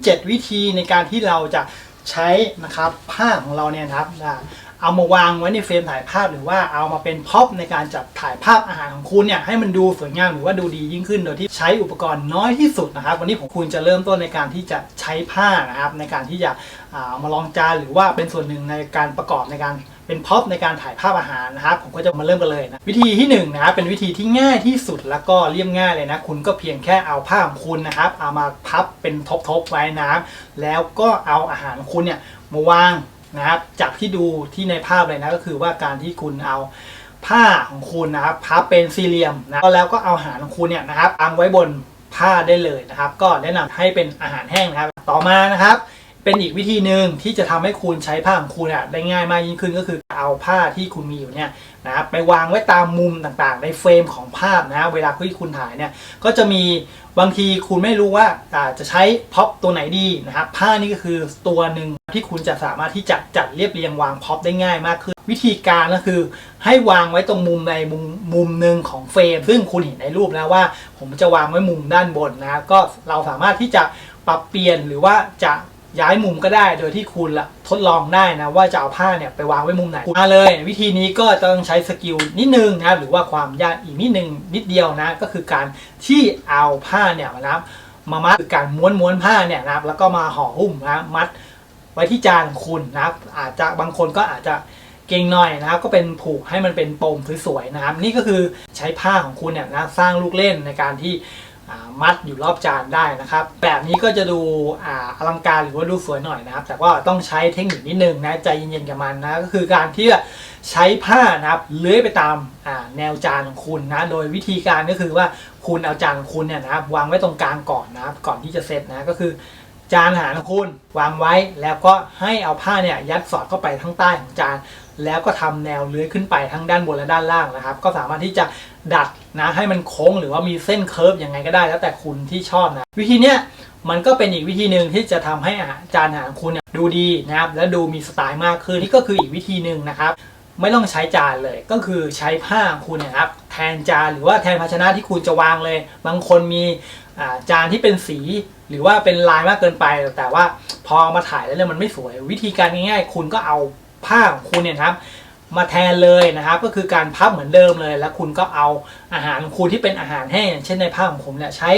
7 วิธีในการที่เราจะใช้นะครับผ้าของเราเนี่ยนะครับเอามาวางไว้ในเฟรมถ่ายภาพ หรือว่าเอามาเป็นพ็อปในการจัดถ่ายภาพอาหารของคุณเนี่ยให้มันดูสวยงามหรือว่าดูดียิ่งขึ้น โดยที่ใช้อุปกรณ์น้อยที่สุดนะครับ วันนี้ผมคุณจะเริ่มต้นในการที่จะใช้ผ้านะครับในการที่จะอ่าเอามาลองจานหรือว่าเป็นส่วนหนึ่งในการประกอบในการ เป็นพ็อปในการถ่ายภาพอาหารนะครับผมก็จะมาเริ่มกันเลยนะวิธีที่หนึ่งนะครับเป็นวิธีที่ง่ายที่สุดแล้วก็เรียบง่ายเลยนะ คุณก็เพียงแค่เอาผ้าของคุณนะครับ เอามาพับเป็นทบๆไว้นะครับแล้วก็เอาอาหารคุณเนี่ยมาวางนะครับจากที่ดูที่ในภาพเลยนะก็คือว่าการที่คุณเอาผ้าของคุณนะครับพับเป็นสี่เหลี่ยมนะแล้วก็เอาอาหารของคุณเนี่ยนะครับวางไว้บนผ้าได้เลยนะครับ ก็แนะนำให้เป็นอาหารแห้งนะครับ ต่อมานะครับ เป็นอีกวิธีหนึ่งที่จะทำให้คุณใช้ผ้าของคุณอะได้ง่ายมากยิ่งขึ้นก็คือเอาผ้าที่คุณมีอยู่เนี่ยนะครับไปวางไว้ตามมุมต่างๆ ในเฟรมของภาพนะเวลาที่คุณถ่ายเนี่ยก็จะมีบางทีคุณไม่รู้ว่าอาจะใช้พ็อปตัวไหนดีนะครับผ้านี่ก็คือตัวหนึ่งที่คุณจะสามารถที่จะจัดเรียบเรียงวางพ็อปได้ง่ายมากขึ้น วิธีการก็คือ ให้วางไว้ตรงมุมในมุมมุมหนึ่งของเฟรม ซึ่งคุณเห็นในรูปแล้วว่า ผมจะวางไว้มุมด้านบนนะก็เราสามารถที่จะปรับเปลี่ยนหรือว่าจะ ย้ายมุมก็ได้โดยที่คุณละทดลองได้นะว่าจะเอาผ้าเนี่ยไปวางไว้มุมไหนมาเลย วิธีนี้ก็ต้องใช้สกิลนิดนึงนะหรือว่าความยากอีกนิดนึงนิดเดียวนะก็คือการที่เอาผ้าเนี่ยนะมามัดคือการม้วนม้วนผ้าเนี่ยนะครับแล้วก็มาห่อหุ้มนะมัดไว้ที่จานคุณนะครับ อาจจะบางคนก็อาจจะเก่งหน่อยนะครับ ก็เป็นผูกให้มันเป็นปมสวยๆนะครับ นี่ก็คือใช้ผ้าของคุณเนี่ยนะสร้างลูกเล่นในการที่ มัดอยู่รอบจานได้นะครับ แบบนี้ก็จะดูออลังการหรือว่าดูสวยหน่อยนะครับ แต่ว่าต้องใช้เทคนิคนิดนึงนะใจเย็นๆกับมันนะก็คือการที่จะใช้ผ้านะครับเลื้อยไปตามาแนวจานของคุณนะโดยวิธีการก็คือว่าคุณเอาจานของคุณเนี่ยนะครับวางไว้ตรงกลางก่อนนะครับก่อนที่จะเซตนะก็คือ จานอาหารของคุณวางไว้แล้วก็ให้เอาผ้าเนี่ยยัดสอดเข้าไปทั้งใต้ของจาน แล้วก็ทำแนวเลื้อยขึ้นไปทั้งด้านบนและด้านล่างนะครับ ก็สามารถที่จะดัดนะให้มันโค้งหรือว่ามีเส้นเคิร์ฟยังไงก็ได้แล้วแต่คุณที่ชอบนะวิธีเนี้ยมันก็เป็นอีกวิธีหนึ่งที่จะทำให้อาหารจานอาหารคุณเนี่ยดูดีนะครับและดูมีสไตล์มากขึ้นนี่ก็คืออีกวิธีหนึ่งนะครับไม่ต้องใช้จานเลยก็คือใช้ผ้าคุณนยครับแทนจานหรือว่าแทนภาชนะที่คุณจะวางเลย บางคนมีจานที่เป็นสี หรือว่าเป็นลายมากเกินไป แต่ว่าพอเอามาถ่ายแล้วเนี่ยมันไม่สวย วิธีการง่ายๆ คุณก็เอาผ้าของคุณเนี่ยครับมาแทนเลยนะครับ ก็คือการพับเหมือนเดิมเลย แล้วคุณก็เอาอาหารของคุณที่เป็นอาหารแห้งเช่นในภาพของผมเนี่ยใช้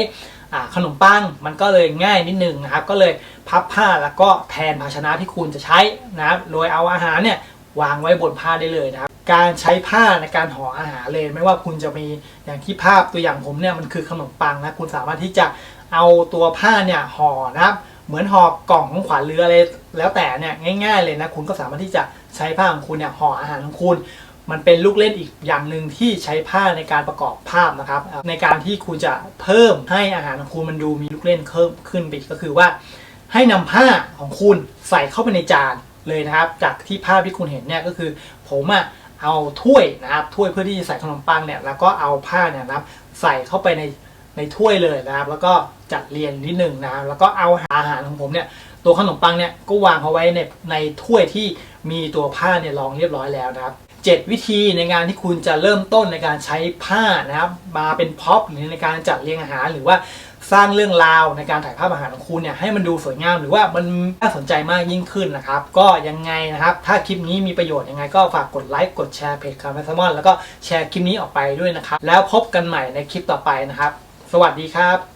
ขนมปังมันก็เลยง่ายนิดนึงนะครับ ก็เลยพับผ้าแล้วก็แทนภาชนะที่คุณจะใช้นะครับโดยเอาอาหารเนี่ยวางไว้บนผ้าได้เลยนะครับ การใช้ผ้าในการห่ออาหารเลย ไม่ว่าคุณจะมีอย่างที่ภาพตัวอย่างผมเนี่ยมันคือขนมปังนะคุณสามารถที่จะ เอาตัวผ้าเนี่ยห่อนะครับเหมือนห่อกล่องของขวัญหรืออะไรแล้วแต่เนี่ยง่าย ๆ เลยนะคุณก็สามารถที่จะใช้ผ้าของคุณเนี่ยห่ออาหารของคุณ มันเป็นลูกเล่นอีกอย่างหนึ่งที่ใช้ผ้าในการประกอบภาพนะครับ ในการที่คุณจะเพิ่มให้อาหารของคุณมันดูมีลูกเล่นเพิ่มขึ้นไปก็คือว่า ให้นำผ้าของคุณใส่เข้าไปในจานเลยนะครับ จากที่ภาพที่คุณเห็นเนี่ยก็คือ ผมอะเอาถ้วยนะครับถ้วยเพื่อที่จะใส่ขนมปังเนี่ยแล้วก็เอาผ้าเนี่ยนะครับใส่เข้าไปใน ในถ้วยเลยนะครับ แล้วก็จัดเรียงนิดหนึ่งนะครับ แล้วก็เอาอาหารของผมเนี่ย ตัวขนมปังเนี่ยก็วางเอาไว้ในในถ้วยที่มีตัวผ้าเนี่ยรองเรียบร้อยแล้วนะครับ7วิธีในงานที่คุณจะเริ่มต้นในการใช้ผ้านะครับ มาเป็นพ็อปหรือในการจัดเรียงอาหารหรือว่าสร้างเรื่องราวในการถ่ายภาพอาหารของคุณเนี่ยให้มันดูสวยงามหรือว่ามันน่าสนใจมากยิ่งขึ้นนะครับ ก็ยังไงนะครับ ถ้าคลิปนี้มีประโยชน์ยังไงก็ฝากกดไลค์กดแชร์เพจคาร์แมสมอนแล้วก็แชร์คลิปนี้ออกไปด้วยนะครับ แล้วพบกันใหม่ในคลิปต่อไปนะครับ วัสดีครับ